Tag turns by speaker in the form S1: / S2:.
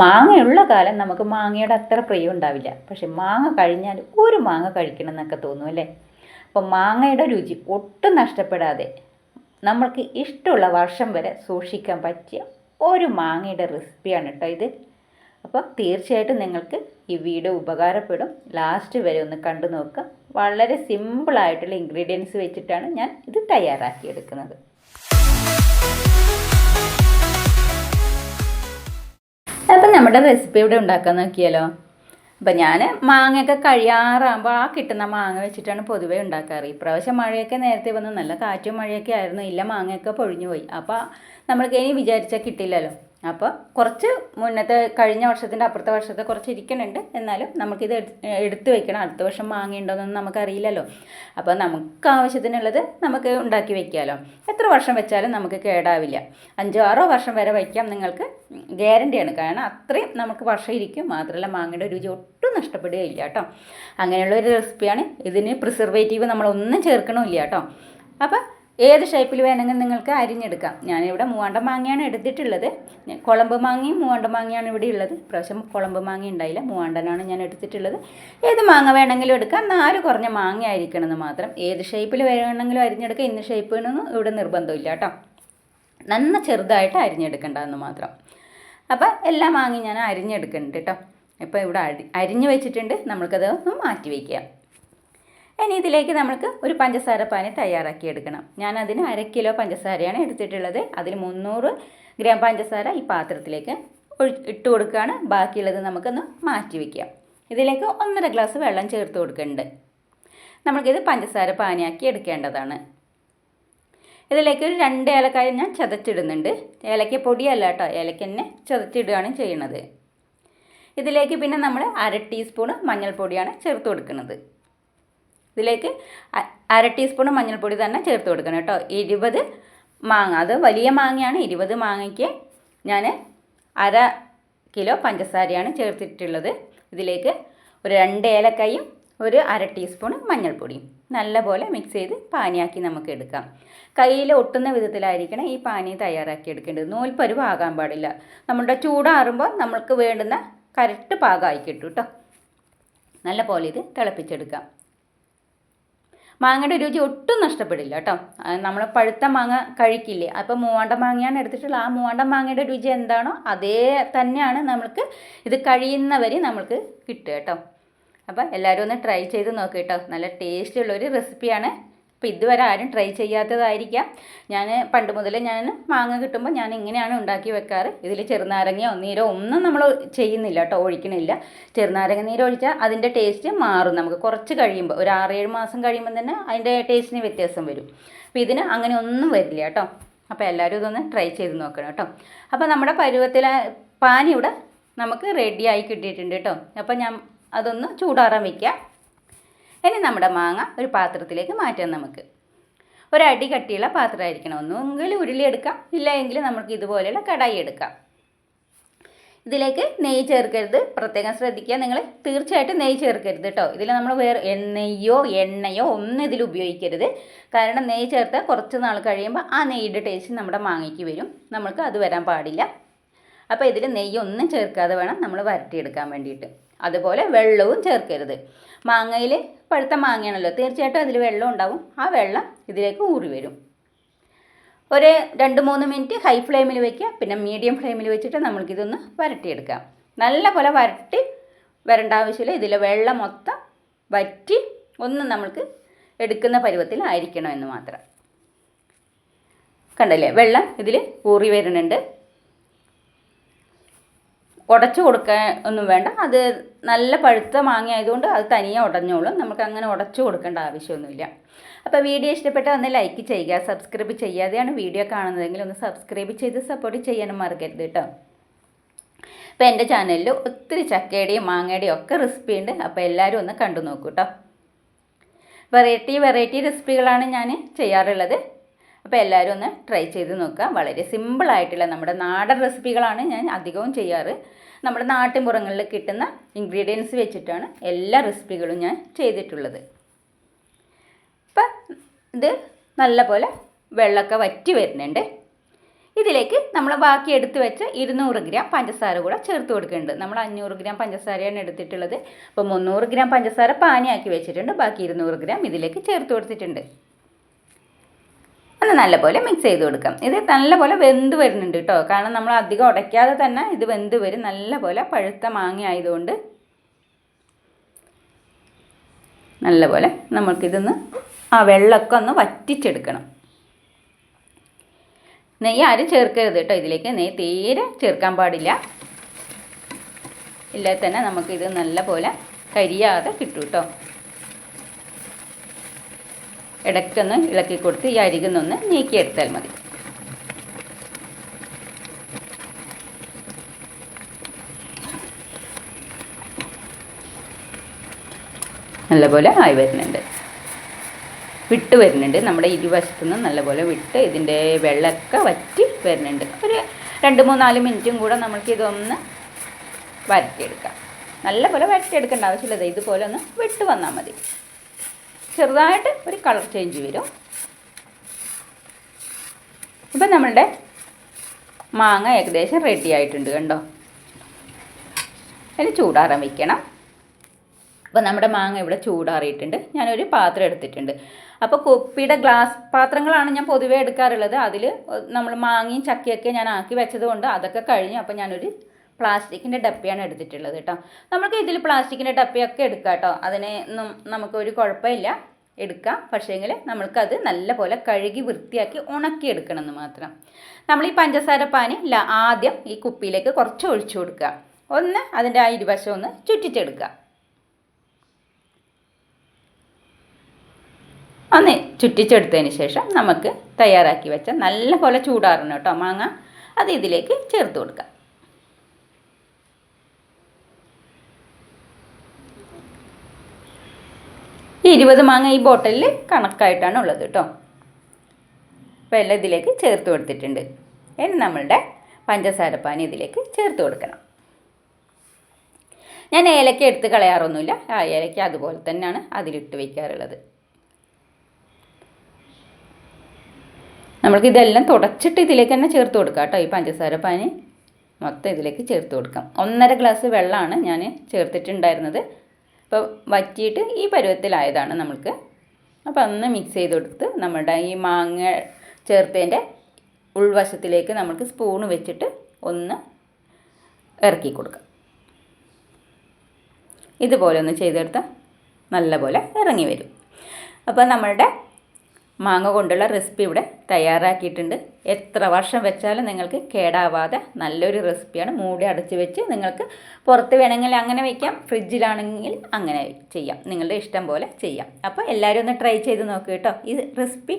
S1: മാങ്ങയുള്ള കാലം നമുക്ക് മാങ്ങയുടെ അത്ര പ്രിയം ഉണ്ടാവില്ല. പക്ഷെ മാങ്ങ കഴിഞ്ഞാൽ ഒരു മാങ്ങ കഴിക്കണം എന്നൊക്കെ തോന്നും അല്ലേ? അപ്പോൾ മാങ്ങയുടെ രുചി ഒട്ടും നഷ്ടപ്പെടാതെ നമ്മൾക്ക് ഇഷ്ടമുള്ള വർഷം വരെ സൂക്ഷിക്കാൻ പറ്റിയ ഒരു മാങ്ങയുടെ റെസിപ്പിയാണ് കേട്ടോ ഇത്. അപ്പോൾ തീർച്ചയായിട്ടും നിങ്ങൾക്ക് ഈ വീഡിയോ ഉപകാരപ്പെടും. ലാസ്റ്റ് വരെ ഒന്ന് കണ്ടു നോക്കുക. വളരെ സിമ്പിളായിട്ടുള്ള ഇൻഗ്രീഡിയൻസ് വെച്ചിട്ടാണ് ഞാൻ ഇത് തയ്യാറാക്കിയെടുക്കുന്നത്. അപ്പം നമ്മുടെ റെസിപ്പി ഇവിടെ ഉണ്ടാക്കാൻ നോക്കിയാലോ? അപ്പം ഞാൻ മാങ്ങയൊക്കെ കഴിയാറാകുമ്പോൾ ആ കിട്ടുന്ന മാങ്ങ വെച്ചിട്ടാണ് പൊതുവേ ഉണ്ടാക്കാറ്. ഇപ്രാവശ്യം മഴയൊക്കെ നേരത്തെ വന്നു. നല്ല കാറ്റും മഴയൊക്കെ ആയിരുന്നു. ഇല്ല മാങ്ങയൊക്കെ പൊഴിഞ്ഞു പോയി. അപ്പോൾ നമ്മൾക്ക് ഇനി വിചാരിച്ചാൽ കിട്ടില്ലല്ലോ. അപ്പോൾ കുറച്ച് മുന്നത്തെ കഴിഞ്ഞ വർഷത്തിന്റെ അപ്പുറത്തെ വർഷത്തെ കുറച്ച് ഇരിക്കണുണ്ട് എന്നാലും നമുക്കിത് എടുത്തു വെക്കണം. അടുത്ത വർഷം മാങ്ങയുണ്ടോയെന്നൊന്നും നമുക്കറിയില്ലല്ലോ. അപ്പോൾ നമുക്ക് ആവശ്യത്തിനുള്ളത് നമുക്ക് ഉണ്ടാക്കി വെക്കാമല്ലോ എത്ര വർഷം വെച്ചാലും നമുക്ക് കേടാവില്ല. അഞ്ചോ ആറോ വർഷം വരെ വയ്ക്കാം നിങ്ങൾക്ക്. ഗ്യാരണ്ടിയാണ്. കാരണം അത്രയും നമുക്ക് വർഷം ഇരിക്കും. മാത്രമല്ല മാങ്ങയുടെ രുചി ഒട്ടും നഷ്ടപ്പെടുകയില്ല കേട്ടോ. അങ്ങനെയുള്ള ഒരു റെസിപ്പിയാണ്. ഇതിന് പ്രിസർവേറ്റീവ് നമ്മളൊന്നും ചേർക്കണമില്ല കേട്ടോ. അപ്പോൾ ഏത് ഷേപ്പിൽ വേണമെങ്കിൽ നിങ്ങൾക്ക് അരിഞ്ഞെടുക്കാം. ഞാനിവിടെ മൂവാണ്ട മാങ്ങയാണ് എടുത്തിട്ടുള്ളത്. കുളമ്പ് മാങ്ങയും മൂവാണ്ട മാങ്ങയാണ് ഇവിടെ ഉള്ളത്. പ്രാവശ്യം കുളമ്പ് മാങ്ങ ഉണ്ടായില്ല. മൂവാണ്ടനാണ് ഞാൻ എടുത്തിട്ടുള്ളത്. ഏത് മാങ്ങ വേണമെങ്കിലും എടുക്കാം. നാല് കുറഞ്ഞ മാങ്ങ ആയിരിക്കണം എന്ന് മാത്രം. ഏത് ഷേപ്പിൽ വേണമെങ്കിലും അരിഞ്ഞെടുക്കാം. ഇന്ന ഷേപ്പിനൊന്നും ഇവിടെ നിർബന്ധമില്ല കേട്ടോ. നന്ന ചെറുതായിട്ട് അരിഞ്ഞെടുക്കേണ്ടതെന്ന് മാത്രം. അപ്പോൾ എല്ലാ മാങ്ങയും ഞാൻ അരിഞ്ഞെടുക്കുന്നുണ്ട് കേട്ടോ. ഇപ്പോൾ ഇവിടെ അരി അരിഞ്ഞ് വെച്ചിട്ടുണ്ട്. നമ്മൾക്കത് ഒന്ന് മാറ്റി വയ്ക്കാം ഇനി ഇതിലേക്ക് നമുക്ക് ഒരു പഞ്ചസാര പാനി തയ്യാറാക്കി എടുക്കണം. ഞാൻ അതിന് അര കിലോ പഞ്ചസാരയാണ് എടുത്തിട്ടുള്ളത്. അതിൽ മുന്നൂറ് ഗ്രാം പഞ്ചസാര ഈ പാത്രത്തിലേക്ക് ഇട്ട് കൊടുക്കുകയാണ്. ബാക്കിയുള്ളത് നമുക്കൊന്ന് മാറ്റി വയ്ക്കാം ഇതിലേക്ക് ഒന്നര ഗ്ലാസ് വെള്ളം ചേർത്ത് കൊടുക്കുന്നുണ്ട്. നമുക്കിത് പഞ്ചസാര പാനിയാക്കി എടുക്കേണ്ടതാണ്. ഇതിലേക്ക് ഒരു രണ്ട് ഏലക്കായ ഞാൻ ചതച്ചിടുന്നുണ്ട്. ഏലക്ക പൊടിയല്ല കേട്ടോ. ഏലക്ക തന്നെ ചതച്ചിടുകയാണ് ചെയ്യുന്നത്. ഇതിലേക്ക് പിന്നെ നമ്മൾ അര ടീസ്പൂണ് മഞ്ഞൾപ്പൊടിയാണ് ചേർത്ത് കൊടുക്കുന്നത്. ഇതിലേക്ക് അര ടീസ്പൂൺ മഞ്ഞൾപ്പൊടി തന്നെ ചേർത്ത് കൊടുക്കണം കേട്ടോ. ഇരുപത് മാങ്ങ അത് വലിയ മാങ്ങയാണ്. ഇരുപത് മാങ്ങയ്ക്ക് ഞാൻ അര കിലോ പഞ്ചസാരയാണ് ചേർത്തിട്ടുള്ളത്. ഇതിലേക്ക് ഒരു രണ്ട് ഏലക്കായും ഒരു അര ടീസ്പൂൺ മഞ്ഞൾപ്പൊടിയും നല്ലപോലെ മിക്സ് ചെയ്ത് പാനിയാക്കി നമുക്ക് എടുക്കാം. കയ്യിൽ ഒട്ടുന്ന വിധത്തിലായിരിക്കണം ഈ പാനി തയ്യാറാക്കി എടുക്കേണ്ടത്. നൂൽപ്പരുവ് ആകാൻ പാടില്ല. നമ്മുടെ ചൂടാറുമ്പോൾ നമ്മൾക്ക് വേണ്ടുന്ന കറക്റ്റ് പാകമായി കിട്ടും കേട്ടോ. നല്ലപോലെ ഇത് തിളപ്പിച്ചെടുക്കാം. മാങ്ങയുടെ രുചി ഒട്ടും നഷ്ടപ്പെടില്ല കേട്ടോ. നമ്മൾ പഴുത്ത മാങ്ങ കഴിക്കില്ലേ? അപ്പോൾ മൂവാണ്ട മാങ്ങയാണ് എടുത്തിട്ടുള്ള ആ മൂവാണ്ട മാങ്ങയുടെ രുചി എന്താണോ അതേ തന്നെയാണ് നമ്മൾക്ക് ഇത് കഴിയുന്നവരെ നമ്മൾക്ക് കിട്ടുക കേട്ടോ. അപ്പോൾ എല്ലാവരും ഒന്ന് ട്രൈ ചെയ്ത് നോക്കി കേട്ടോ. നല്ല ടേസ്റ്റുള്ള ഒരു റെസിപ്പിയാണ് അപ്പോൾ ഇതുവരെ ആരും ട്രൈ ചെയ്യാത്തതായിരിക്കാം. ഞാൻ പണ്ട് മുതലേ ഞാൻ മാങ്ങ കിട്ടുമ്പോൾ ഞാൻ ഇങ്ങനെയാണ് ഉണ്ടാക്കി വെക്കാറ്. ഇതിൽ ചെറുനാരങ്ങയോ നീരോ ഒന്നും നമ്മൾ ചെയ്യുന്നില്ല കേട്ടോ ഒഴിക്കണില്ല. ചെറുനാരങ്ങ നീര് ഒഴിച്ചാൽ അതിന്റെ ടേസ്റ്റ് മാറും നമുക്ക്. കുറച്ച് കഴിയുമ്പോൾ ഒരു ആറേഴ് മാസം കഴിയുമ്പോൾ തന്നെ അതിന്റെ ടേസ്റ്റിന് വ്യത്യാസം വരും. അപ്പോൾ ഇതിന് അങ്ങനെ ഒന്നും വരില്ല കേട്ടോ. അപ്പോൾ എല്ലാവരും ഇതൊന്ന് ട്രൈ ചെയ്ത് നോക്കണം കേട്ടോ. അപ്പോൾ നമ്മുടെ പരുവത്തിലെ പാനിവിടെ നമുക്ക് റെഡിയായി കിട്ടിയിട്ടുണ്ട് കേട്ടോ. അപ്പോൾ ഞാൻ അതൊന്ന് ചൂടാറാൻ വയ്ക്കാം. ഇനി നമ്മുടെ മാങ്ങ ഒരു പാത്രത്തിലേക്ക് മാറ്റാം നമുക്ക്. ഒരടി കട്ടിയുള്ള പാത്രമായിരിക്കണം. ഒന്നുമെങ്കിൽ ഉരുളി എടുക്കാം ഇല്ല എങ്കിൽ നമുക്ക് ഇതുപോലെയുള്ള കടായി എടുക്കാം. ഇതിലേക്ക് നെയ്യ് ചേർക്കരുത്. പ്രത്യേകം ശ്രദ്ധിക്കുക നിങ്ങൾ. തീർച്ചയായിട്ടും നെയ്യ് ചേർക്കരുത് കേട്ടോ. ഇതിൽ നമ്മൾ വേറെ എണ്ണയോ എണ്ണയോ ഒന്നും ഇതിൽ ഉപയോഗിക്കരുത്. കാരണം നെയ്യ് ചേർത്താൽ കുറച്ച് നാൾ കഴിയുമ്പോൾ ആ നെയ്യുടെ ടേസ്റ്റ് നമ്മുടെ മാങ്ങയ്ക്ക് വരും. നമുക്ക് അത് വരാൻ പാടില്ല. അപ്പോൾ ഇതിൽ നെയ്യ് ഒന്നും ചേർക്കാതെ വേണം നമ്മൾ വരട്ടിയെടുക്കാൻ വേണ്ടിയിട്ട്. അതുപോലെ വെള്ളവും ചേർക്കരുത്. മാങ്ങയിൽ പഴുത്ത മാങ്ങയാണല്ലോ. തീർച്ചയായിട്ടും അതിൽ വെള്ളം ഉണ്ടാവും. ആ വെള്ളം ഇതിലേക്ക് ഊറി വരും. ഒരു രണ്ട് മൂന്ന് മിനിറ്റ് ഹൈ ഫ്ലെയിമിൽ വയ്ക്കുക പിന്നെ മീഡിയം ഫ്ലെയിമിൽ വെച്ചിട്ട് നമ്മൾക്കിതൊന്ന് വരട്ടിയെടുക്കാം. നല്ല പോലെ വരട്ടി വരേണ്ട ആവശ്യമില്ല. ഇതിലെ വെള്ളം മൊത്തം വറ്റി ഒന്ന് നമ്മൾക്ക് എടുക്കുന്ന പരുവത്തിലായിരിക്കണം എന്ന് മാത്രം. കണ്ടല്ലേ? വെള്ളം ഇതിൽ ഊറി വരുന്നുണ്ട്. ഉടച്ചു കൊടുക്കാൻ ഒന്നും വേണ്ട. അത് നല്ല പഴുത്ത മാങ്ങ ആയതുകൊണ്ട് അത് തനിയെ ഉടഞ്ഞോളും. നമുക്ക് അങ്ങനെ ഉടച്ചു കൊടുക്കേണ്ട ആവശ്യമൊന്നുമില്ല. അപ്പോൾ വീഡിയോ ഇഷ്ടപ്പെട്ടാൽ ഒന്ന് ലൈക്ക് ചെയ്യുക സബ്സ്ക്രൈബ് ചെയ്യാതെയാണ് വീഡിയോ കാണുന്നതെങ്കിൽ ഒന്ന് സബ്സ്ക്രൈബ് ചെയ്ത് സപ്പോർട്ട് ചെയ്യാനും മറക്കരുത് കേട്ടോ അപ്പോൾ എന്റെ ചാനലിൽ ഒത്തിരി ചക്കയുടെയും മാങ്ങയുടെയും ഒക്കെ റെസിപ്പി ഉണ്ട്. അപ്പോൾ എല്ലാവരും ഒന്ന് കണ്ടു നോക്കൂ കേട്ടോ വെറൈറ്റി വെറൈറ്റി റെസിപ്പികളാണ് ഞാൻ ചെയ്യാറുള്ളത്. അപ്പോൾ എല്ലാവരും ഒന്ന് ട്രൈ ചെയ്ത് നോക്കുക. വളരെ സിമ്പിളായിട്ടുള്ള നമ്മുടെ നാടൻ റെസിപ്പികളാണ് ഞാൻ അധികവും ചെയ്യാറ്. നമ്മുടെ നാട്ടിൻപുറങ്ങളിൽ കിട്ടുന്ന ഇൻഗ്രീഡിയൻസ് വെച്ചിട്ടാണ് എല്ലാ റെസിപ്പികളും ഞാൻ ചെയ്തിട്ടുള്ളത്. അപ്പം ഇത് നല്ലപോലെ വെള്ളമൊക്കെ വറ്റി വരുന്നുണ്ട്. ഇതിലേക്ക് നമ്മൾ ബാക്കി എടുത്ത് വെച്ച് ഇരുന്നൂറ് ഗ്രാം പഞ്ചസാര കൂടെ ചേർത്ത് കൊടുക്കുന്നുണ്ട്. നമ്മൾ അഞ്ഞൂറ് ഗ്രാം പഞ്ചസാരയാണ് എടുത്തിട്ടുള്ളത്. അപ്പോൾ മുന്നൂറ് ഗ്രാം പഞ്ചസാര പാനിയാക്കി വെച്ചിട്ടുണ്ട്. ബാക്കി ഇരുന്നൂറ് ഗ്രാം ഇതിലേക്ക് ചേർത്ത് കൊടുത്തിട്ടുണ്ട്. ഒന്ന് നല്ലപോലെ മിക്സ് ചെയ്ത് കൊടുക്കാം. ഇത് നല്ലപോലെ വെന്ത് വരുന്നുണ്ട് കേട്ടോ കാരണം നമ്മൾ അധികം ഉടയ്ക്കാതെ തന്നെ ഇത് വെന്ത് വരും. നല്ലപോലെ പഴുത്ത മാങ്ങ ആയതുകൊണ്ട് നല്ലപോലെ നമുക്കിതൊന്ന് ആ വെള്ളമൊക്കെ ഒന്ന് വറ്റിച്ചെടുക്കണം. നെയ്യ് ആരും ചേർക്കരുത് കേട്ടോ ഇതിലേക്ക് നെയ്യ് തീരെ ചേർക്കാൻ പാടില്ല. ഇല്ലാതെ തന്നെ നമുക്കിത് നല്ലപോലെ കരിയാതെ കിട്ടും കേട്ടോ ഇടയ്ക്കൊന്ന് ഇളക്കി കൊടുത്ത് ഈ അരികുന്നൊന്ന് നീക്കിയെടുത്താൽ മതി. നല്ലപോലെ ആയി വരുന്നുണ്ട്. വിട്ട് വരുന്നുണ്ട്. നമ്മുടെ ഇരുവശത്തുനിന്ന് നല്ലപോലെ വിട്ട് ഇതിന്റെ വെള്ളമൊക്കെ വറ്റി വരുന്നുണ്ട്. ഒരു രണ്ട് മൂന്നാൽ മിനിറ്റും കൂടെ നമുക്ക് ഇതൊന്ന് വരട്ടിയെടുക്കാം. നല്ലപോലെ വരട്ടിയെടുക്കേണ്ട ആവശ്യമില്ല. ഇതുപോലെ ഒന്ന് വിട്ട് വന്നാൽ മതി. ചെറുതായിട്ട് ഒരു കളർ ചേഞ്ച് വരും. ഇപ്പം നമ്മളുടെ മാങ്ങ ഏകദേശം റെഡി ആയിട്ടുണ്ട് കണ്ടോ? അതിന് ചൂടാറാൻ വയ്ക്കണം അപ്പോൾ നമ്മുടെ മാങ്ങ ഇവിടെ ചൂടാറിയിട്ടുണ്ട്. ഞാനൊരു പാത്രം എടുത്തിട്ടുണ്ട്. അപ്പോൾ കുപ്പിയുടെ ഗ്ലാസ് പാത്രങ്ങളാണ് ഞാൻ പൊതുവേ എടുക്കാറുള്ളത്. അതിൽ നമ്മൾ മാങ്ങയും ചക്കയൊക്കെ ഞാൻ ആക്കി വെച്ചത് കൊണ്ട് അതൊക്കെ കഴിഞ്ഞു. അപ്പോൾ ഞാനൊരു പ്ലാസ്റ്റിക്കിന്റെ ഡപ്പിയാണ് എടുത്തിട്ടുള്ളത് കേട്ടോ. നമുക്ക് ഇതിൽ പ്ലാസ്റ്റിക്കിന്റെ ഡപ്പിയൊക്കെ എടുക്കാം കേട്ടോ. അതിനെ ഒന്നും നമുക്കൊരു കുഴപ്പമില്ല. എടുക്കാം. പക്ഷേങ്കിൽ നമ്മൾക്കത് നല്ലപോലെ കഴുകി വൃത്തിയാക്കി ഉണക്കിയെടുക്കണം എന്ന് മാത്രം. നമ്മൾ ഈ പഞ്ചസാര പാനി ആദ്യം ഈ കുപ്പിയിലേക്ക് കുറച്ച് ഒഴിച്ചു കൊടുക്കുക. ഒന്ന് അതിന്റെ ആ ഇരുവശം ഒന്ന് ചുറ്റിച്ചെടുക്കുക. ഒന്ന് ചുറ്റിച്ചെടുത്തതിന് ശേഷം നമുക്ക് തയ്യാറാക്കി വെച്ച നല്ല പോലെ ചൂടാറണം കേട്ടോ. മാങ്ങ അത് ഇതിലേക്ക് ചേർത്ത് കൊടുക്കാം ഈ ഇരുപത് മാങ്ങ ഈ ബോട്ടലിൽ കണക്കായിട്ടാണ് ഉള്ളത് കേട്ടോ അപ്പോൾ എല്ലാം ഇതിലേക്ക് ചേർത്ത് കൊടുത്തിട്ടുണ്ട്. ഇനി നമ്മളുടെ പഞ്ചസാര പാനി ഇതിലേക്ക് ചേർത്ത് കൊടുക്കണം. ഞാൻ ഏലക്ക എടുത്ത് കളയാറൊന്നുമില്ല. ആ ഏലക്ക അതുപോലെ തന്നെയാണ് അതിലിട്ട് വയ്ക്കാറുള്ളത് നമ്മൾക്ക് ഇതെല്ലാം തുടച്ചിട്ട് ഇതിലേക്ക് തന്നെ ചേർത്ത് കൊടുക്കാം കേട്ടോ ഈ പഞ്ചസാര പാനി മൊത്തം ഇതിലേക്ക് ചേർത്ത് കൊടുക്കാം. ഒന്നര ഗ്ലാസ് വെള്ളമാണ് ഞാൻ ചേർത്തിട്ടുണ്ടായിരുന്നത്. അപ്പോൾ വറ്റിയിട്ട് ഈ പരുവത്തിലായതാണ് നമുക്ക് അപ്പോൾ അന്ന് മിക്സ് ചെയ്ത് കൊടുത്ത് നമ്മുടെ ഈ മാങ്ങ ചേർത്തതിന്റെ ഉൾവശത്തിലേക്ക് നമുക്ക് സ്പൂൺ വെച്ചിട്ട് ഒന്ന് ഇറക്കി കൊടുക്കാം. ഇതുപോലെ ഒന്ന് ചെയ്തെടുത്താൽ നല്ലപോലെ ഇറങ്ങി വരും. അപ്പോൾ നമ്മളുടെ മാങ്ങ കൊണ്ടുള്ള റെസിപ്പി ഇവിടെ തയ്യാറാക്കിയിട്ടുണ്ട്. എത്ര വർഷം വെച്ചാലും നിങ്ങൾക്ക് കേടാവാതെ നല്ലൊരു റെസിപ്പിയാണ് മൂടി അടച്ച് വെച്ച് നിങ്ങൾക്ക് പുറത്ത് വേണമെങ്കിൽ അങ്ങനെ വയ്ക്കാം ഫ്രിഡ്ജിലാണെങ്കിൽ അങ്ങനെ ചെയ്യാം. നിങ്ങളുടെ ഇഷ്ടം പോലെ ചെയ്യാം. അപ്പോൾ എല്ലാവരും ഒന്ന് ട്രൈ ചെയ്ത് നോക്കുക കേട്ടോ. ഈ റെസിപ്പി